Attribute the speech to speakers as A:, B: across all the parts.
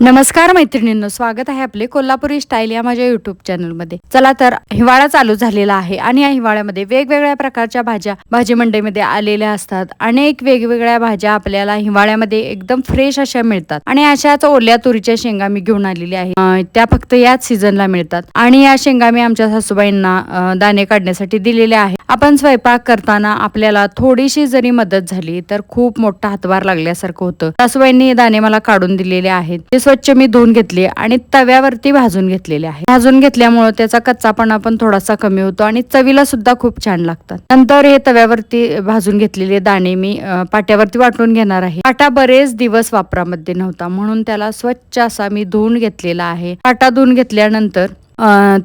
A: नमस्कार मैत्रिणींनो स्वागत आहे आपले कोल्हापुरी स्टाईल या माझ्या युट्यूब चॅनलमध्ये चला तर हिवाळा चालू झालेला आहे आणि या हिवाळ्यामध्ये वेगवेगळ्या प्रकारच्या भाज्या भाजी मंडईमध्ये आलेल्या असतात. अनेक वेगवेगळ्या भाज्या आपल्याला हिवाळ्यामध्ये एकदम फ्रेश अशा मिळतात. आणि अशाच ओल्या तुरीच्या शेंगा मी घेऊन आलेली आहे. त्या फक्त याच सीझनला मिळतात. आणि या शेंगा मी आमच्या सासूबाईंना दाणे काढण्यासाठी दिलेल्या आहेत. आपण स्वयंपाक करताना आपल्याला थोडीशी जरी मदत झाली तर खूप मोठा हातभार लागल्यासारखं होतं. सासूबाईंनी दाणे मला काढून दिलेले आहेत. स्वच्छ मी धुवून घेतली आणि तव्यावरती भाजून घेतलेले आहे. भाजून घेतल्यामुळे त्याचा कच्चापणा पण थोडासा कमी होतो आणि चवीला सुद्धा खूप छान लागतात. नंतर हे तव्यावरती भाजून घेतलेले दाणे मी पाट्यावरती वाटून घेणार आहे. पाटा बरेच दिवस वापरामध्ये नव्हता म्हणून त्याला स्वच्छ असा मी धुवून घेतलेला आहे. पाटा धुवून घेतल्यानंतर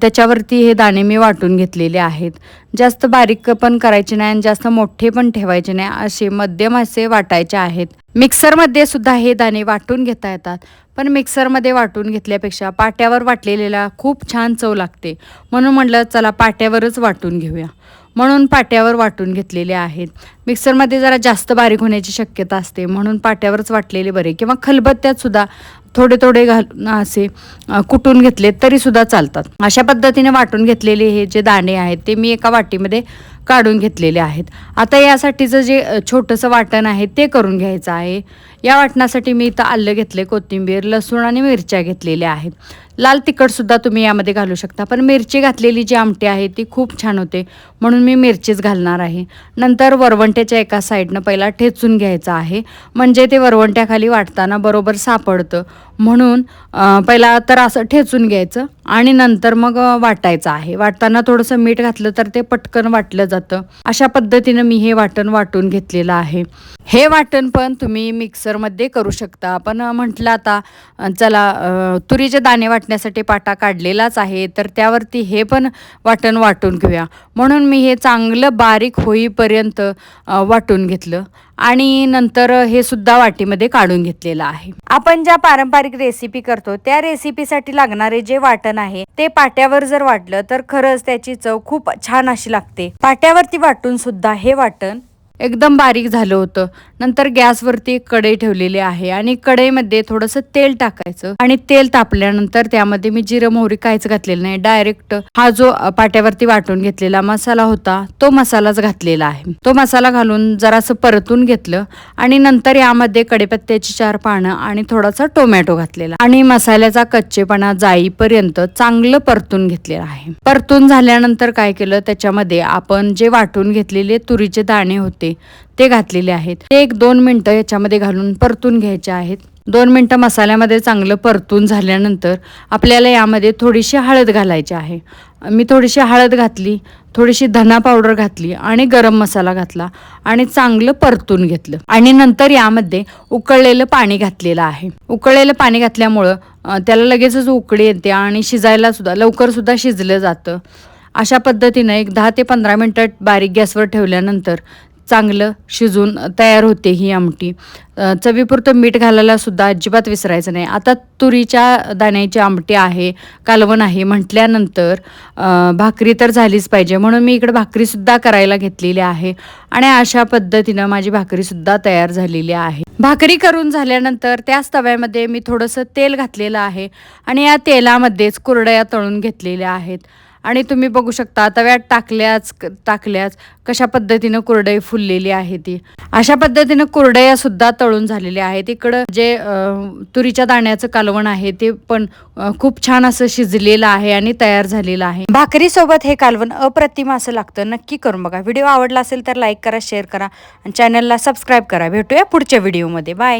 A: त्याच्यावरती हे दाणे मी वाटून घेतलेले आहेत. जास्त बारीक पण करायचे नाही आणि जास्त मोठे पण ठेवायचे नाही असे मध्यम असे वाटायचे आहेत. मिक्सरमध्ये सुद्धा हे दाणे वाटून घेता येतात. पण मिक्सरमध्ये वाटून घेतल्यापेक्षा पाट्यावर वाटलेल्याला खूप छान चव लागते. म्हणून म्हटलं चला पाट्यावरच वाटून घेऊया. म्हणून पाट्यावर वाटून घेतलेले आहेत. मिक्सरमध्ये जरा जास्त बारीक होण्याची शक्यता असते. म्हणून पाट्यावरच वाटलेले बरे. किंवा खलबत्त्यात सुद्धा थोडे थोडे घालून असे कुटून घेतले तरीसुद्धा चालतात. अशा पद्धतीने वाटून घेतलेले हे जे दाणे आहेत ते मी एका वाटीमध्ये काढून घेतलेले आहेत. आता यासाठीचं जे छोटंसं वाटण आहे ते करून घ्यायचं आहे. या वाटणासाठी मी इथं आलं घेतले कोथिंबीर लसूण आणि मिरच्या घेतलेल्या आहेत. लाल तिखटसुद्धा तुम्ही यामध्ये घालू शकता. पण मिरची घातलेली जी आमटी आहे ती खूप छान होते. म्हणून मी मिरचीच घालणार आहे. नंतर वरवंट्याच्या एका साईडनं पहिला ठेचून घ्यायचं आहे. म्हणजे ते वरवंट्याखाली वाटताना बरोबर सापडतं. म्हणून पहिला तर असं ठेचून घ्यायचं आणि नंतर मग वाटायचं आहे. वाटताना थोडंसं मीठ घातलं तर ते पटकन वाटलं जातं. अशा पद्धतीनं मी हे वाटण वाटून घेतलेलं आहे. हे वाटण पण तुम्ही मिक्सरमध्ये करू शकता. पण म्हटलं आता चला तुरीचे दाणे वाटण्यासाठी पाटा काढलेलाच आहे तर त्यावरती हे पण वाटण वाटून घेऊया. म्हणून मी हे चांगलं बारीक होईपर्यंत वाटून घेतलं आणि नंतर हे सुद्धा वाटीमध्ये काढून घेतलेलं आहे. आपण ज्या पारंपरिक रेसिपी करतो त्या रेसिपीसाठी लागणारे जे वाटण आहे ते पाट्यावर जर वाटलं तर खरंच त्याची चव खूप छान अशी लागते. पाट्यावरती वाटून सुद्धा हे वाटण एकदम बारीक झालं होतं. नंतर गॅसवरती एक कढई ठेवलेली आहे आणि कढईमध्ये थोडंसं तेल टाकायचं. आणि तेल तापल्यानंतर त्यामध्ये मी जिरं मोहरी काहीच घातलेलं नाही. डायरेक्ट हा जो पाट्यावरती वाटून घेतलेला मसाला होता तो मसालाच घातलेला आहे. तो मसाला घालून जरासं परतून घेतलं आणि नंतर यामध्ये कडेपत्त्याची चार पानं आणि थोडासा टोमॅटो घातलेला. आणि मसाल्याचा कच्चेपणा जाईपर्यंत चांगलं परतून घेतलेलं आहे. परतून झाल्यानंतर काय केलं? त्याच्यामध्ये आपण जे वाटून घेतलेले तुरीचे दाणे होते ते घातलेले आहेत. ते एक दोन मिनटं याच्यामध्ये घालून परतून घ्यायचे आहेत. दोन मिनटं मसाल्यामध्ये चांगलं परतून झाल्यानंतर आपल्याला यामध्ये थोडीशी हळद घालायची आहे. मी थोडीशी हळद घातली थोडीशी धना पावडर घातली आणि गरम मसाला घातला आणि चांगलं परतून घेतलं. आणि नंतर यामध्ये उकळलेलं पाणी घातलेलं आहे. उकळलेलं पाणी घातल्यामुळं त्याला लगेचच उकळी येते आणि शिजायला सुद्धा लवकर सुद्धा शिजलं जातं. अशा पद्धतीनं एक दहा ते पंधरा मिनटं बारीक गॅसवर ठेवल्यानंतर चांगलं शिजून तयार होते ही आमटी. चवीपुरतं मीठ घालायला सुद्धा अजिबात विसरायचं नाही. आता तुरीच्या दाण्याची आमटी आहे कालवण आहे म्हटल्यानंतर भाकरी तर झालीच पाहिजे. म्हणून मी इकडे भाकरीसुद्धा करायला घेतलेली आहे आणि अशा पद्धतीनं माझी भाकरीसुद्धा तयार झालेली आहे. भाकरी करून झाल्यानंतर त्याच तव्यामध्ये मी थोडंसं तेल घातलेलं आहे आणि या तेलामध्येच कुरडया तळून घेतलेल्या आहेत. आणि तुम्ही बघू शकता तव्यात टाकल्याच टाकल्याच कशा पद्धतीनं कुरडई फुललेली आहे ती. अशा पद्धतीनं कुरडया सुद्धा तळून झालेल्या आहेत. इकडं जे तुरीच्या दाण्याचं कालवण आहे ते पण खूप छान असं शिजलेलं आहे आणि तयार झालेलं आहे. भाकरी सोबत हे कालवण अप्रतिम असं लागतं नक्की करून बघा. व्हिडिओ आवडला असेल तर लाईक करा शेअर करा आणि चॅनलला सबस्क्राईब करा. भेटूया पुढच्या व्हिडिओमध्ये. बाय.